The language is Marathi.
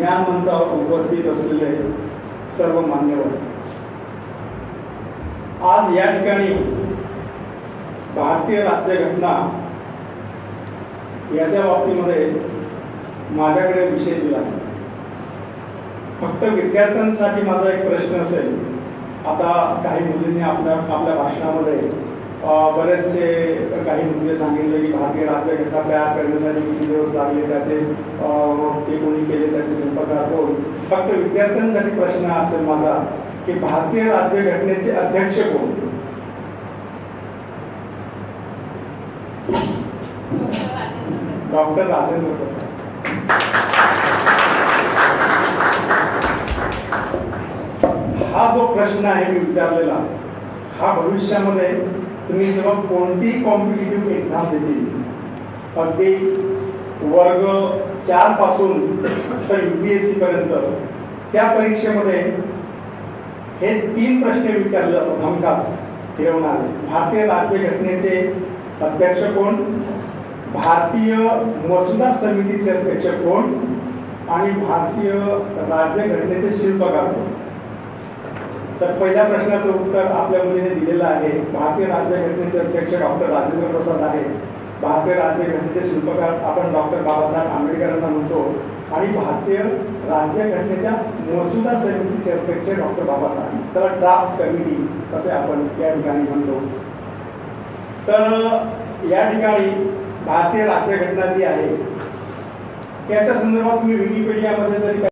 ज्ञान मंचावर उपस्थित असलेले सर्व मान्यवर. आज या ठिकाणी भारतीय राज्यघटना याच्या बाबतीमध्ये माझ्याकडे विषय दिला आहे. फक्त विद्यार्थ्यांसाठी माझा एक प्रश्न असेल आता काही मुलींनी आपल्या आपल्या भाषणामध्ये बरेचसे काही मुद्दे सांगितले की भारतीय राज्यघटना तयार करण्यासाठी किती दिवस लागले त्याचे ते कोणी केले त्याचे फक्त विद्यार्थ्यांसाठी प्रश्न असेल माझा की भारतीय राज्यघटनेचे अध्यक्ष कोण? डॉक्टर राजेंद्र प्रसाद. हा जो प्रश्न आहे मी विचारलेला हा भविष्यामध्ये तुम्ही जेव्हा कोणतीही कॉम्पिटेटिव्ह एक्झाम देतील अगदी वर्ग चारपासून तर युपीएससी पर्यंत. त्या परीक्षेमध्ये हे तीन प्रश्न विचारले जातात हमखास फिरवणारे. भारतीय राज्यघटनेचे अध्यक्ष कोण? भारतीय मसुदा समितीचे अध्यक्ष कोण? आणि भारतीय राज्यघटनेचे शिल्पकार कोण? तर पहिल्या प्रश्नाचं उत्तर आपल्या मुलीने दिलेलं आहे. भारतीय राज्यघटनेचे अध्यक्ष डॉक्टर राजेंद्र प्रसाद आहे भारतीय राज्यघटनेचे शिल्पकार आपण डॉक्टर बाबासाहेब आंबेडकरांना म्हणतो. आणि भारतीय राज्यघटनेच्या मसुदा समितीचे अध्यक्ष डॉक्टर बाबासाहेब. तर ड्राफ्ट कमिटी असे आपण या ठिकाणी म्हणतो. तर या ठिकाणी भारतीय राज्यघटना जी आहे त्याच्या संदर्भात तुम्ही विकिपीडियामध्ये जरी